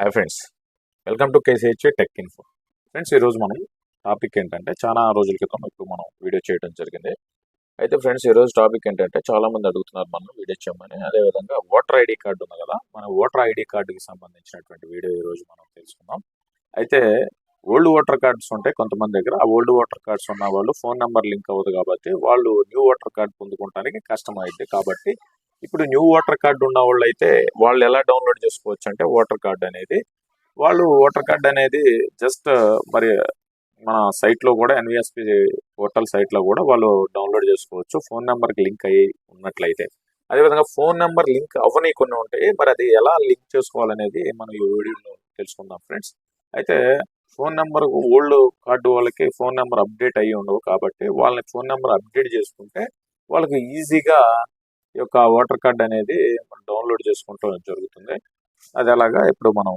Hi friends welcome to KCH tech info friends ఈరోజు మనం topic ఏంటంటే చాలా రోజుల క్రితం ఇప్పుడు మనం వీడియో చేయడం జరిగింది. అయితే ఫ్రెండ్స్ ఈరోజు టాపిక్ ఏంటంటే చాలామంది అడుగుతున్నారు మనం వీడియో చేయమని. అదేవిధంగా ఓటర్ ఐడి కార్డు ఉంది కదా మన ఓటర్ ఐడి కార్డుకి సంబంధించినటువంటి వీడియో ఈరోజు మనం తెలుసుకుందాం. అయితే ఓల్డ్ ఓటర్ కార్డ్స్ ఉంటాయి కొంతమంది దగ్గర ఆ ఓల్డ్ ఓటర్ కార్డ్స్ ఉన్న వాళ్ళు ఫోన్ నెంబర్ లింక్ అవ్వదు కాబట్టి వాళ్ళు న్యూ ఓటర్ కార్డ్ పొందుకోవడానికి కష్టం అయింది కాబట్టి ఇప్పుడు న్యూ ఓటర్ కార్డు ఉన్న వాళ్ళు అయితే వాళ్ళు ఎలా డౌన్లోడ్ చేసుకోవచ్చు అంటే ఓటర్ కార్డ్ అనేది. వాళ్ళు ఓటర్ కార్డు అనేది జస్ట్ మరి మన సైట్లో లో కూడా ఎన్విఎస్పి పోర్టల్లో కూడా వాళ్ళు డౌన్లోడ్ చేసుకోవచ్చు. ఫోన్ నెంబర్కి లింక్ అయ్యి ఉన్నట్లయితే. అదేవిధంగా ఫోన్ నెంబర్ లింక్ అవని కొన్ని ఉంటాయి. మరి అది ఎలా లింక్ చేసుకోవాలనేది మనం ఈ వీడియోలో తెలుసుకుందాం ఫ్రెండ్స్. అయితే ఫోన్ నెంబర్ ఓల్డ్ కార్డు వాళ్ళకి ఫోన్ నెంబర్ అప్డేట్ అయ్యి ఉండవు కాబట్టి వాళ్ళని ఫోన్ నెంబర్ అప్డేట్ చేసుకుంటే వాళ్ళకి ఈజీగా ఈ యొక్క ఓటర్ కార్డ్ అనేది డౌన్లోడ్ చేసుకుంటూ జరుగుతుంది. అది ఎలాగా ఇప్పుడు మనం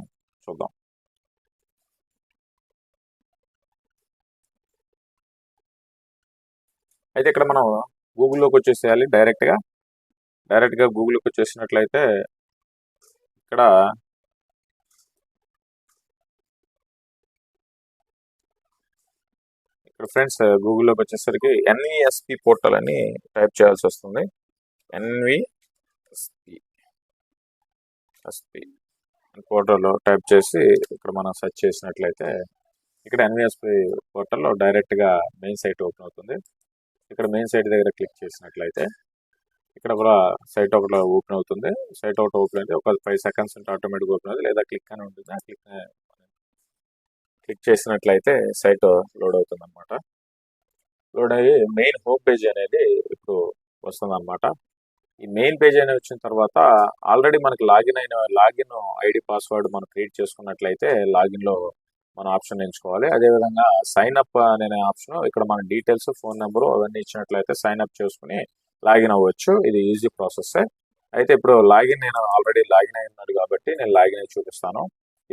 చూద్దాం. అయితే ఇక్కడ మనం గూగుల్లోకి వచ్చేసేయాలి డైరెక్ట్గా డైరెక్ట్గా గూగుల్లోకి వచ్చేసినట్లయితే ఇక్కడ ఇక్కడ ఫ్రెండ్స్ గూగుల్లోకి వచ్చేసరికి ఎన్ఈఎస్పి పోర్టల్ అని టైప్ చేయాల్సి వస్తుంది. ఎన్వి? ఎస్పి. పోర్టల్లో టైప్ చేసి ఇక్కడ మనం సెర్చ్ చేసినట్లయితే ఇక్కడ ఎన్విఎస్పి పోర్టల్లో డైరెక్ట్గా మెయిన్ సైట్ ఓపెన్ అవుతుంది. ఇక్కడ మెయిన్ సైట్ దగ్గర క్లిక్ చేసినట్లయితే ఇక్కడ కూడా సైట్ ఒకటి ఓపెన్ అవుతుంది. సైట్ ఒకటి ఓపెన్ అయితే ఒక ఫైవ్ సెకండ్స్ ఉంటే ఆటోమేటిక్ ఓపెన్ అవుతుంది. లేదా క్లిక్ అని ఉంటుంది. ఆ క్లిక్ క్లిక్ చేసినట్లయితే సైట్ లోడ్ అవుతుంది అనమాట లోడ్ అయ్యి మెయిన్ హోమ్ పేజ్ అనేది ఇప్పుడు వస్తుంది అనమాట ఈ మెయిల్ పేజ్ అనేది వచ్చిన తర్వాత ఆల్రెడీ మనకి లాగిన్ అయిన లాగిన్ ఐడి పాస్వర్డ్ మనం క్రియేట్ చేసుకున్నట్లయితే లాగిన్లో మన ఆప్షన్ ఎంచుకోవాలి. అదేవిధంగా సైన్ అప్ అనే ఆప్షన్ ఇక్కడ మన డీటెయిల్స్ ఫోన్ నెంబరు అవన్నీ ఇచ్చినట్లయితే సైన్ అప్ చేసుకుని లాగిన్ అవ్వచ్చు. ఇది ఈజీ ప్రాసెస్ అయితే ఇప్పుడు లాగిన్ నేను ఆల్రెడీ లాగిన్ అయి ఉన్నాడు కాబట్టి నేను లాగిన్ అయి చూపిస్తాను.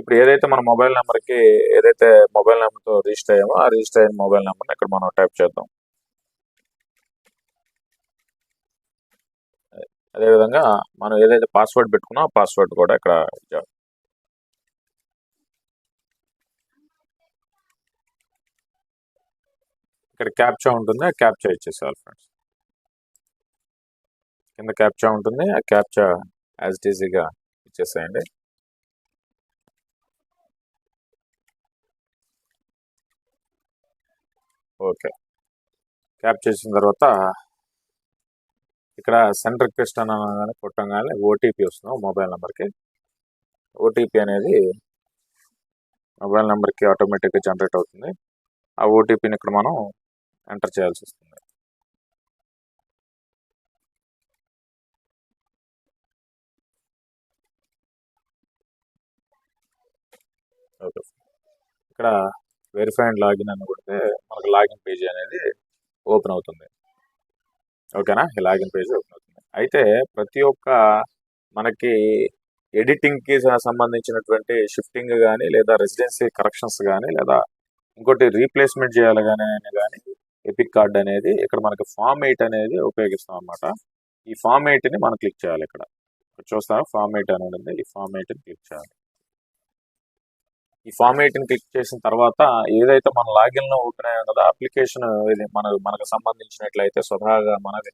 ఇప్పుడు ఏదైతే మన మొబైల్ నెంబర్కి ఏదైతే మొబైల్ నెంబర్తో రిజిస్టర్ అయ్యామో ఆ రిజిస్టర్ అయిన మొబైల్ నెంబర్ని ఇక్కడ మనం టైప్ చేద్దాం. అదేవిధంగా మనం ఏదైతే పాస్వర్డ్ పెట్టుకున్నా ఆ పాస్వర్డ్ కూడా ఇక్కడ ఇచ్చాడు ఇక్కడ క్యాప్చా ఉంటుంది ఆ క్యాప్చా ఇచ్చేసేయాలి ఫ్రెండ్స్ కింద క్యాప్చా ఉంటుంది ఆ క్యాప్చా యాజ్ ఇట్ ఈజీగా ఇచ్చేసేయండి. ఓకే. క్యాప్ చేసిన తర్వాత ఇక్కడ సెంటర్ రిక్వెస్ట్ అనగానే కొట్టంగానే ఓటీపీ వస్తుంది మొబైల్ నెంబర్కి. ఓటీపీ అనేది మొబైల్ నెంబర్కి ఆటోమేటిక్గా జనరేట్ అవుతుంది. ఆ ఓటీపీని ఇక్కడ మనం ఎంటర్ చేయాల్సి వస్తుంది. ఓకే. ఇక్కడ వెరిఫై అండ్ లాగిన్ అని కొడితే మనకు లాగిన్ పేజీ అనేది ఓపెన్ అవుతుంది. ఓకేనా? ఈ లాగిన్ పేజ్ ఓపెన్ అవుతుంది. అయితే ప్రతి ఒక్క మనకి ఎడిటింగ్కి సంబంధించినటువంటి షిఫ్టింగ్ కానీ లేదా రెసిడెన్సీ కరెక్షన్స్ కానీ లేదా ఇంకోటి రీప్లేస్మెంట్ చేయాలి కానీ కానీ ఎపిక్ కార్డ్ అనేది ఇక్కడ మనకి ఫామ్ ఎయిట్ అనేది ఉపయోగిస్తాం అనమాట ఈ ఫామ్ ఎయిట్ని మనం క్లిక్ చేయాలి ఇక్కడ. చూస్తాం ఫామ్ ఎయిట్ అని ఉంది. ఈ ఫామ్ ఎయిట్ని క్లిక్ చేయాలి. ఈ ఫామ్ ఎయిట్ని క్లిక్ చేసిన తర్వాత ఏదైతే మన లాగిన్లో ఓపెన్ అయ్యాం కదా అప్లికేషన్ ఇది మన మనకు సంబంధించినట్లయితే స్వతహాగా మనది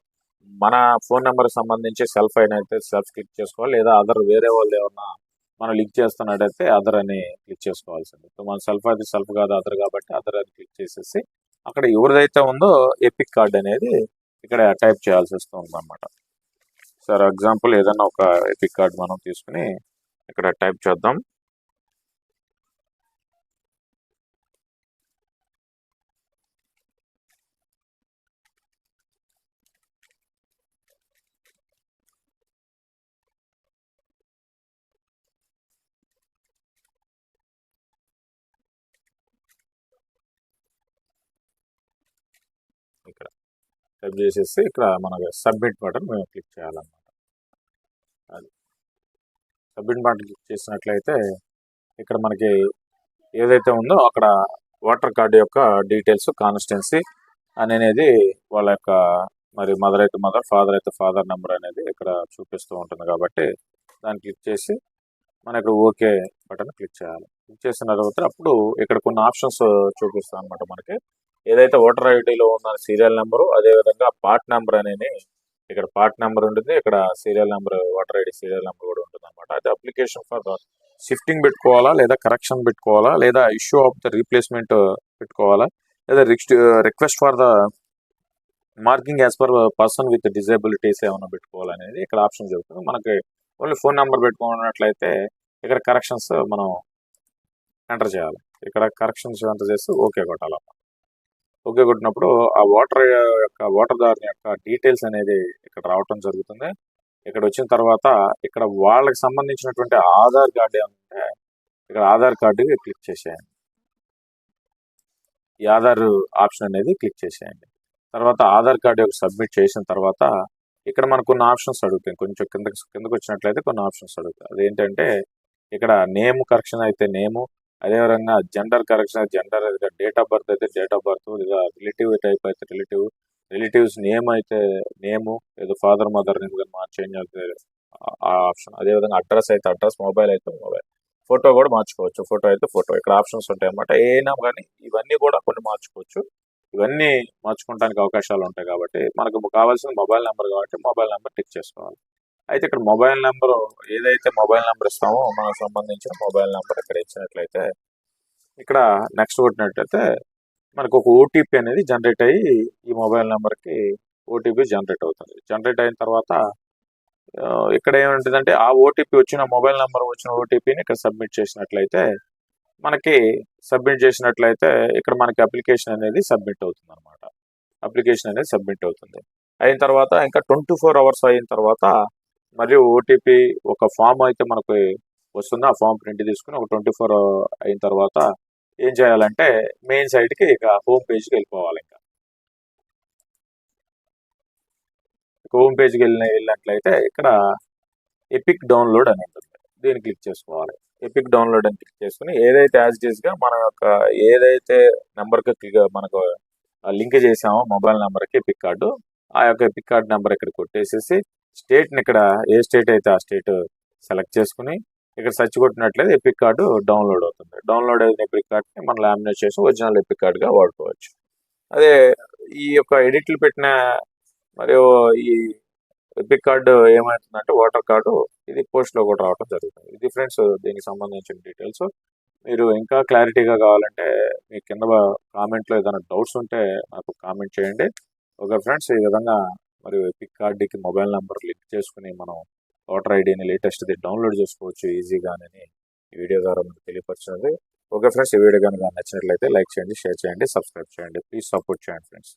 మన ఫోన్ నెంబర్కి సంబంధించి సెల్ఫ్ అయిన అయితే సెల్ఫ్ క్లిక్ చేసుకోవాలి. లేదా అదర్ వేరే వాళ్ళు ఏమన్నా మనం లింక్ చేస్తున్నట్టయితే అదర్ అని క్లిక్ చేసుకోవాల్సింది. మన సెల్ఫ్ అయితే సెల్ఫ్ కాదు అదర్ కాబట్టి అదర్ అని క్లిక్ చేసేసి అక్కడ ఎవరిదైతే ఉందో ఎపిక్ కార్డ్ అనేది ఇక్కడ టైప్ చేయాల్సి వస్తుంది అనమాట సార్ ఎగ్జాంపుల్ ఏదైనా ఒక ఎపిక్ కార్డ్ మనం తీసుకుని ఇక్కడ టైప్ చేద్దాం. ఇక్కడ. టైప్ చేసేసి ఇక్కడ మనకి సబ్మిట్ బటన్ మేము క్లిక్ చేయాలన్నమాట. అది. సబ్మిట్ బటన్ క్లిక్ చేసినట్లయితే ఇక్కడ మనకి ఏదైతే ఉందో అక్కడ ఓటర్ కార్డు యొక్క డీటెయిల్స్ కాన్స్టెన్సీ అనేది వాళ్ళ యొక్క మరి మదర్ అయితే మదర్ ఫాదర్ అయితే ఫాదర్ నెంబర్ అనేది ఇక్కడ చూపిస్తూ ఉంటుంది కాబట్టి దాన్ని క్లిక్ చేసి మనం ఇక్కడ ఓకే బటన్ క్లిక్ చేయాలి. క్లిక్ చేసిన తర్వాత అప్పుడు ఇక్కడ కొన్ని ఆప్షన్స్ చూపిస్తాం అనమాట మనకి. ఏదైతే ఓటర్ ఐడిలో ఉన్న సీరియల్ నెంబరు అదేవిధంగా పార్ట్ నెంబర్ అనేది ఇక్కడ పార్ట్ నెంబర్ ఉంటుంది. ఇక్కడ serial number voter ID serial number కూడా ఉంటుంది అనమాట అయితే అప్లికేషన్ ఫర్ షిఫ్టింగ్ పెట్టుకోవాలా లేదా కరెక్షన్ పెట్టుకోవాలా లేదా ఇష్యూ ఆఫ్ ద రీప్లేస్మెంట్ పెట్టుకోవాలా లేదా request for the marking as per person with disabilities ఏమైనా పెట్టుకోవాలనేది ఇక్కడ ఆప్షన్ చెబుతుంది. మనకి ఓన్లీ ఫోన్ నెంబర్ పెట్టుకున్నట్లయితే ఇక్కడ కరెక్షన్స్ మనం ఎంటర్ చేయాలి. ఇక్కడ కరెక్షన్స్ ఎంటర్ చేసి ఓకే కొట్టాలన్నమాట. ఓకే కొట్టినప్పుడు ఆ వాటర్ యొక్క వాటర్ యొక్క డీటెయిల్స్ అనేది ఇక్కడ రావటం జరుగుతుంది. ఇక్కడ వచ్చిన తర్వాత ఇక్కడ వాళ్ళకి సంబంధించినటువంటి ఆధార్ కార్డు ఏమంటే ఇక్కడ ఆధార్ కార్డు క్లిక్ చేసేయండి. ఈ ఆధార్ ఆప్షన్ అనేది క్లిక్ చేసేయండి. తర్వాత ఆధార్ కార్డు యొక్క సబ్మిట్ చేసిన తర్వాత ఇక్కడ మనకు కొన్ని ఆప్షన్స్ అడుగుతాయి కొంచెం కిందకి కిందకు వచ్చినట్లయితే కొన్ని ఆప్షన్స్ అడుగుతాయి అదేంటంటే ఇక్కడ నేమ్ కరెక్షన్ అయితే నేము అదేవిధంగా gender correction gender date of birth అయితే డేట్ ఆఫ్ బర్త్ లేదా రిలేటివ్ టైప్ అయితే రిలేటివ్ రిలేటివ్స్ నేమ్ అయితే నేము ఏదో ఫాదర్ మదర్ నేమ్ కానీ చేంజ్ అవుతుంది ఆ ఆప్షన్ అదేవిధంగా అడ్రస్ అయితే అడ్రస్ మొబైల్ అయితే మొబైల్ ఫోటో కూడా మార్చుకోవచ్చు. ఫోటో అయితే ఫోటో ఇక్కడ ఆప్షన్స్ ఉంటాయి అన్నమాట. ఏనా కానీ ఇవన్నీ కూడా కొన్ని మార్చుకోవచ్చు. ఇవన్నీ మార్చుకోవడానికి అవకాశాలు ఉంటాయి కాబట్టి మనకు కావాల్సిన మొబైల్ నెంబర్ కాబట్టి మొబైల్ నెంబర్ టిక్ చేసుకోవాలి. అయితే ఇక్కడ మొబైల్ నెంబర్ ఏదైతే మొబైల్ నెంబర్ ఇస్తామో మనకు సంబంధించిన మొబైల్ నెంబర్ ఇక్కడ ఇచ్చినట్లయితే ఇక్కడ నెక్స్ట్ కొట్టినట్లయితే మనకు ఒక ఓటీపీ అనేది జనరేట్ అయ్యి ఈ మొబైల్ నెంబర్కి ఓటీపీ జనరేట్ అవుతుంది. జనరేట్ అయిన తర్వాత ఇక్కడ ఏముంటుందంటే ఆ ఓటీపీ వచ్చిన మొబైల్ నెంబర్ వచ్చిన ఓటీపీని ఇక్కడ సబ్మిట్ చేసినట్లయితే మనకి సబ్మిట్ చేసినట్లయితే ఇక్కడ మనకి అప్లికేషన్ అనేది సబ్మిట్ అవుతుంది అనమాట అప్లికేషన్ అనేది సబ్మిట్ అవుతుంది. అయిన తర్వాత ఇంకా ట్వంటీ ఫోర్ అవర్స్ అయిన తర్వాత మరియు ఓటీపీ ఒక ఫామ్ అయితే మనకు వస్తుంది. ఆ ఫామ్ ప్రింట్ తీసుకుని ఒక ట్వంటీ ఫోర్ అయిన తర్వాత ఏం చేయాలంటే మెయిన్ సైట్కి ఇక హోమ్ పేజ్కి వెళ్ళిపోవాలి ఇంకా. హోమ్ పేజ్కి వెళ్ళిన వెళ్ళినట్లయితే ఇక్కడ ఎపిక్ డౌన్లోడ్ అని ఉంటుంది. దీన్ని క్లిక్ చేసుకోవాలి. ఎపిక్ డౌన్లోడ్ అని క్లిక్ చేసుకుని ఏదైతే యాజ్ ఇట్ మన యొక్క ఏదైతే నెంబర్కి క్లిక్ మనకు లింక్ చేసామో మొబైల్ నెంబర్కి ఎపిక్ కార్డు ఆ యొక్క ఎపిక్ కార్డు నెంబర్ ఇక్కడ కొట్టేసేసి స్టేట్ని ఇక్కడ ఏ స్టేట్ అయితే ఆ స్టేట్ సెలెక్ట్ చేసుకుని ఇక్కడ సర్చ్ కొట్టినట్లయితే ఎపిక్ కార్డు డౌన్లోడ్ అవుతుంది. డౌన్లోడ్ అయిన ఎపిక్ కార్డ్ని మనం లామినేట్ చేసి ఒరిజినల్ ఎపిక్ కార్డ్గా వాడుకోవచ్చు. అదే ఈ యొక్క ఎడిట్లు పెట్టిన మరియు ఈ ఎపిక్ కార్డు ఏమవుతుందంటే ఓటర్ కార్డు ఇది పోస్ట్లో కూడా రావడం జరుగుతుంది. ఇది ఫ్రెండ్స్ దీనికి సంబంధించిన డీటెయిల్స్. మీరు ఇంకా క్లారిటీగా కావాలంటే మీ కింద కామెంట్లో ఏదైనా డౌట్స్ ఉంటే నాకు కామెంట్ చేయండి. ఓకే ఫ్రెండ్స్ ఈ విధంగా మరియు ఎపిక్ కార్డుకి మొబైల్ నెంబర్ లింక్ చేసుకుని మనం ఓటర్ ఐడిని లేటెస్ట్ది డౌన్లోడ్ చేసుకోవచ్చు ఈజీగానే ఈ వీడియో ద్వారా మీకు తెలియపరిచినది. ఓకే ఫ్రెండ్స్ ఈ వీడియో కనుక నచ్చినట్లయితే లైక్ చేయండి షేర్ చేయండి సబ్స్క్రైబ్ చేయండి. ప్లీజ్ సపోర్ట్ చేయండి ఫ్రెండ్స్.